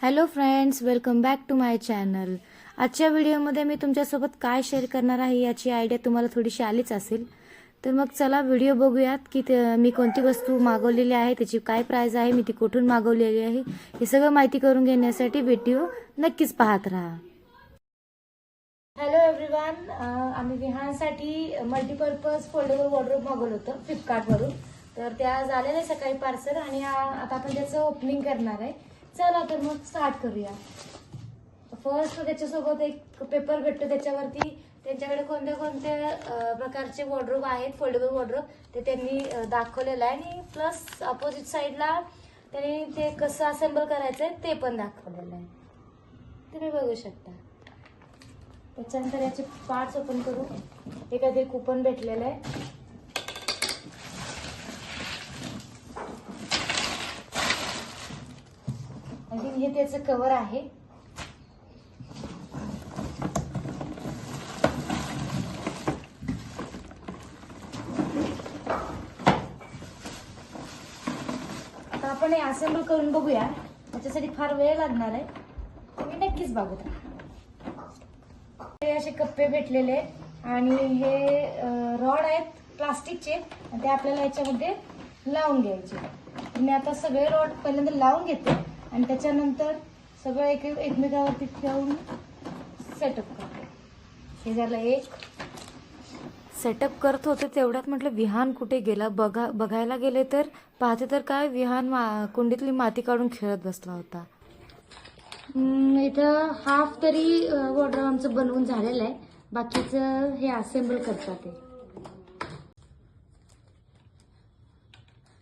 Hello friends welcome back to my channel आजच्या व्हिडिओमध्ये मी तुमच्यासोबत काय शेअर करणार आहे याची आयडिया तुम्हाला थोडीशी आलीच असेल. तर मग चला व्हिडिओ बघूयात की ते- मी कोणती वस्तू मागवलेली आहे त्याची काय प्राईज आहे मी ती कुठून मागवलेली आहे हे सगळं माहिती करून घेण्यासाठी व्हिडिओ नक्कीच पाहत राहा. हॅलो एव्हरीवन आम्ही विहानसाठी मल्टीपर्पज फोल्डेबल वॉर्डरोब मागवलं होतं फ्लिपकार्टवरून तर त्या झालेलं आहे सकाळी पार्सल आणि आता आपण त्याचं ओपनिंग करणार आहे. चला तर मग स्टार्ट करूया. फर्स्ट त्याच्यासोबत एक पेपर भेटतो त्याच्यावरती. त्यांच्याकडे कोणत्या कोणत्या प्रकारचे वॉड्रोब आहेत फोल्डेबल वॉर्डरोब ते त्यांनी दाखवलेलं आहे. आणि प्लस अपोजिट साईडला त्यांनी ते कसं असेंबल करायचं आहे ते पण दाखवलेलं आहे. तुम्ही बघू शकता. त्याच्यानंतर याचे पार्ट्स ओपन करू. एखादे कुपन भेटलेलं आहे आणि हे त्याचं कवर आहे. आता आपण हे असेंबल करून बघूया. त्याच्यासाठी फार वेळ लागणार आहे. तुम्ही नक्कीच बघू. हे असे कप्पे भेटलेले आहेत. आणि हे रॉड आहेत प्लास्टिकचे ते आपल्याला याच्यामध्ये लावून घ्यायचे. मी आता सगळे रॉड पहिल्यांदा लावून घेते. आणि त्याच्यानंतर सगळं एक एकमेकावरती ठेवून सेटअप करते. हे झालं एक. सेटअप करत होते तेवढ्यात म्हटलं विहान कुठे गेला? बघा बघायला गेले तर पाहते तर काय विहान मा कुंडीतली माती काढून खेळत बसला होता. इथं हाफ तरी वॉर्डर आमचं बनवून झालेलं आहे. बाकीचं हे असेंबल करतात ते.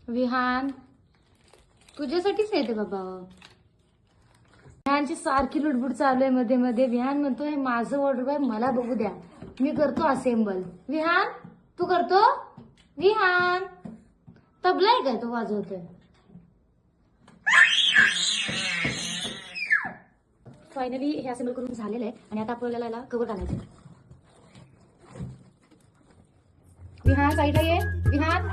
विहान तुझ्यासाठीच येते बाबा. विहानची सारखी लुडबुड चालू आहे मध्ये मध्ये. विहान म्हणतो हे माझं ऑर्डर आहे मला बघू द्या. मी करतो असेंबल विहान तू करतो? विहान. तबला आहे काय तो वाजवतोय? फायनली हे असेंबल करून झालेलं आहे आणि आता आपल्याला याला कवर घालायचं विहान साईडला ये विहान?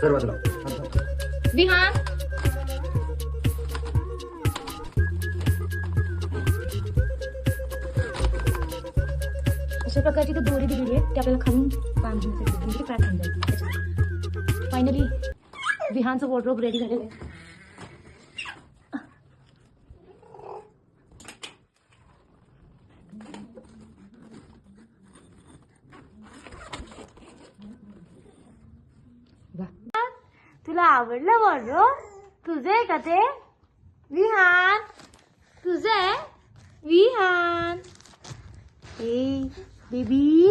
सर्वात लाव विहान. अशा प्रकारची तर दोरी दिलेली आहे ते आपल्याला खालून बांधण्यासाठी म्हणजे पॅक होऊन जाईल फायनली विहानचं वॉर्ड्रोब रेडी झालेलं आहे. तुला आवडलं वॉर्ड्रोब तुझे आहे का ते? विहान. तुझे? आहे विहान. ए बेबी.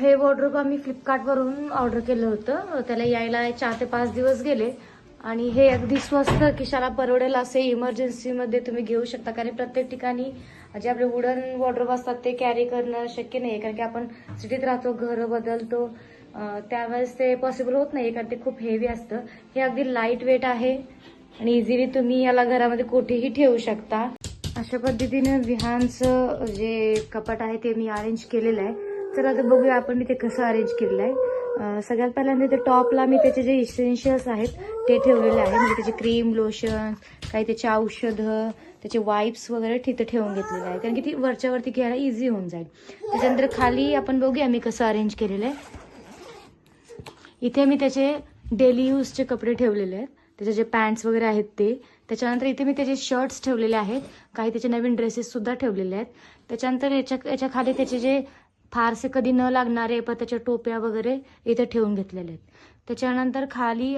हे वॉर्ड्रोब आम्ही फ्लिपकार्टवरून ऑर्डर केलं होतं. त्याला यायला चार ते पाच दिवस गेले. आणि हे अगदी स्वस्त किशाला परवडेल असे इमर्जन्सीमध्ये तुम्ही घेऊ शकता. कारण प्रत्येक ठिकाणी जे आपले वुडन वॉर्ड्रोब असतात ते कॅरी करणं शक्य नाही कारण की आपण सिटीत राहतो घरं बदलतो त्यावेळेस ते पॉसिबल होत नाही कारण ते खूप हेवी असतं. हे अगदी लाइट वेट आहे आणि इझिली तुम्ही याला घरामध्ये कुठेही ठेवू शकता. अशा पद्धतीने विहानचं जे कपाट आहे ते मी अरेंज केलेलं आहे. चला आता बघूया आपण मी ते कसं अरेंज केलेलं आहे. सगळ्यात पहिल्यांदा ते टॉपला मी त्याचे जे इसेन्शियल्स आहेत ते ठेवलेले आहे म्हणजे त्याचे क्रीम लोशन काही त्याचे औषधं त्याचे वाईप्स वगैरे तिथे ठेवून घेतलेले आहे कारण की ती वरच्यावरती घ्यायला इझी होऊन जाईल. त्याच्यानंतर खाली आपण बघूया मी कसं अरेंज केलेलं आहे. इथे मी त्याचे डेली यूजचे कपडे ठेवलेले आहेत. त्याचे जे पॅन्ट्स वगैरे आहेत ते. त्याच्यानंतर इथे मी त्याचे शर्ट्स ठेवलेले आहेत. काही त्याचे नवीन ड्रेसेससुद्धा ठेवलेले आहेत. त्याच्यानंतर याच्या याच्या खाली त्याचे जे फारसे कधी न लागणारे पण त्याच्या टोप्या वगैरे इथे ठेवून घेतलेले आहेत. त्याच्यानंतर खाली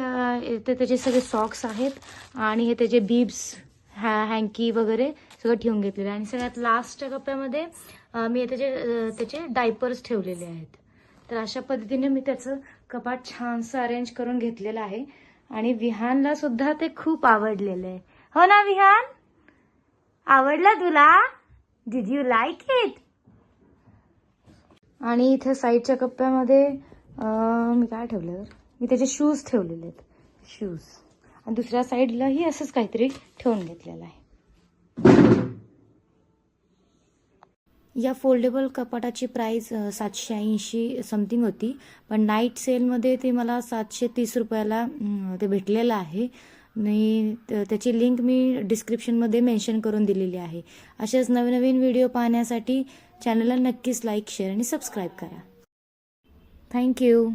इथे त्याचे सगळे सॉक्स आहेत आणि हे त्याचे बीब्स हॅ हँकी वगैरे सगळं ठेवून घेतलेलं आहे आणि सगळ्यात लास्टच्या कप्प्यामध्ये मी त्याचे त्याचे डायपर्स ठेवलेले आहेत. तर अशा पद्धतीने मी त्याचं कपाट छानसं अरेंज करून घेतलेलं आहे. आणि विहानला सुद्धा ते खूप आवडलेलं आहे. हो ना विहान? आवडला तुला? डिड यू लाईक इट आणि इथे साईडच्या कप्प्यामध्ये मी काय ठेवलं? मी त्याचे शूज ठेवलेले आहेत. शूज आणि दुसऱ्या साईडलाही असंच काहीतरी ठेवून घेतलेलं आहे. या फोल्डेबल कपाटाची प्राईस सातशे ऐंशी समथिंग होती. पण नाईट सेलमध्ये ते मला सातशे तीस रुपयाला ते भेटलेलं आहे. आणि त- त्याची लिंक मी डिस्क्रिप्शनमध्ये मेन्शन करून दिलेली आहे. असेच नवीन नवीन व्हिडिओ पाहण्यासाठी चॅनलला नक्कीच लाईक शेअर आणि सबस्क्राईब करा. Thank you